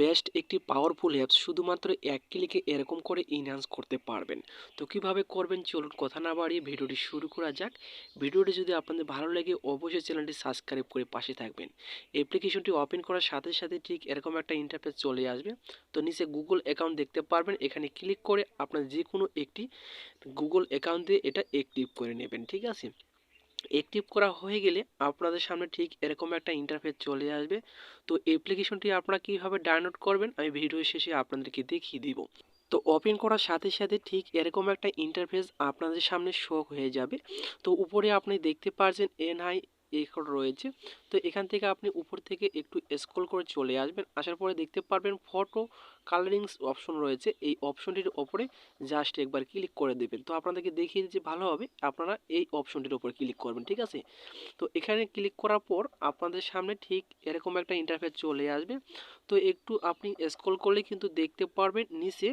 Best একটি powerful apps শুধুমাত্র এক ক্লিকে এরকম করে ইনহ্যান্স করতে পারবেন। তো কীভাবে করবেন? চলুন কথা না বাড়িয়ে ভিডিওটি শুরু করা যাক। ভিডিওটি যদি আপনাদের ভালো লাগে, অবশ্যই চ্যানেলটি সাবস্ক্রাইব করে পাশে থাকবেন। অ্যাপ্লিকেশনটি ওপেন করার সাথে সাথে ঠিক এরকম একটা ইন্টারফেস চলে আসবে। তো নিচে গুগল অ্যাকাউন্ট দেখতে পারবেন। এখানে ক্লিক করে আপনার যে কোনো একটি গুগল অ্যাকাউন্ট দিয়ে এটা অ্যাক্টিভ করে নেবেন, ঠিক আছে? অ্যাক্টিভ করা হয়ে গেলে আপনাদের সামনে ঠিক এরকম একটা ইন্টারফেস চলে আসবে। তো অ্যাপ্লিকেশনটি আপনারা কীভাবে ডাউনলোড করবেন, আমি ভিডিও শেষে আপনাদেরকে দেখিয়ে দিব। তো ওপেন করার সাথে সাথে ঠিক এরকম একটা ইন্টারফেস আপনাদের সামনে শো হয়ে যাবে। তো উপরে আপনি দেখতে পারছেন এনআই এখন রয়েছে। তো এখান থেকে আপনি উপর থেকে একটু স্ক্রল করে চলে আসবেন। আসার পরে দেখতে পারবেন ফটো কালারিংস অপশন রয়েছে। এই অপশনটির ওপরে জাস্ট একবার ক্লিক করে দেবেন। তো আপনাদেরকে দেখিয়ে দিচ্ছি, ভালো হবে। আপনারা এই অপশনটির উপর ক্লিক করবেন, ঠিক আছে? তো এখানে ক্লিক করার পর আপনাদের সামনে ঠিক এরকম একটা ইন্টারফেস চলে আসবে। তো একটু আপনি স্ক্রল করলে কিন্তু দেখতে পারবেন, নিচে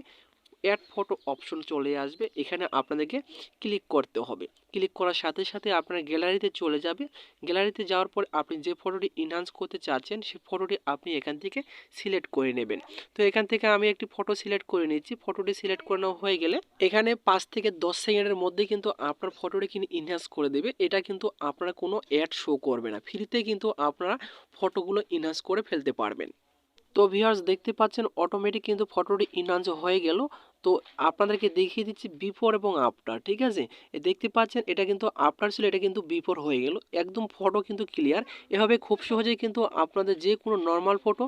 অ্যাড ফটো অপশন চলে আসবে। এখানে আপনাদেরকে ক্লিক করতে হবে। ক্লিক করার সাথে সাথে আপনার গ্যালারিতে চলে যাবে। গ্যালারিতে যাওয়ার পর আপনি যে ফটোটি ইনহান্স করতে চাচ্ছেন সেই ফটোটি আপনি এখান থেকে সিলেক্ট করে নেবেন। তো এখান থেকে আমি একটি ফটো সিলেক্ট করে নিচ্ছি। ফটোটি সিলেক্ট করে নেওয়া হয়ে গেলে এখানে পাঁচ থেকে দশ সেকেন্ডের মধ্যে কিন্তু আপনার ফটোটি কিন্তু ইনহান্স করে দেবে। এটা কিন্তু আপনারা কোনো অ্যাড শো করবে না। ফ্রিতে কিন্তু আপনারা ফটোগুলো ইনহান্স করে ফেলতে পারবেন। তো ভিউয়ার্স দেখতে পাচ্ছেন অটোমেটিক কিন্তু ফটোটি ইনহান্স হয়ে গেল। তো আপনাদেরকে দেখিয়ে দিচ্ছি বিফোর এবং আফটার ঠিক আছে? দেখতে পাচ্ছেন, এটা কিন্তু আফটার ছিল, এটা কিন্তু বিফোর হয়ে গেল। একদম ফটো কিন্তু ক্লিয়ার এভাবে খুব সহজেই কিন্তু আপনাদের যে কোনো নর্মাল ফটো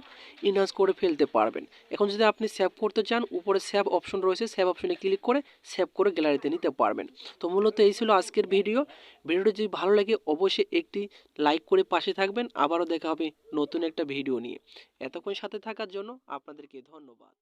ইনহান্স করে ফেলতে পারবেন। এখন যদি আপনি সেভ করতে চান, উপরে সেভ অপশন রয়েছে সেভ অপশনে ক্লিক করে সেভ করে গ্যালারিতে নিতে পারবেন। তো মূলত এই ছিল আজকের ভিডিও ভিডিওটি যদি ভালো লাগে, অবশ্যই একটি লাইক করে পাশে থাকবেন। আবারও দেখা হবে নতুন একটা ভিডিও নিয়ে। এতক্ষণ সাথে থাকার জন্য আপনাদেরকে ধন্যবাদ।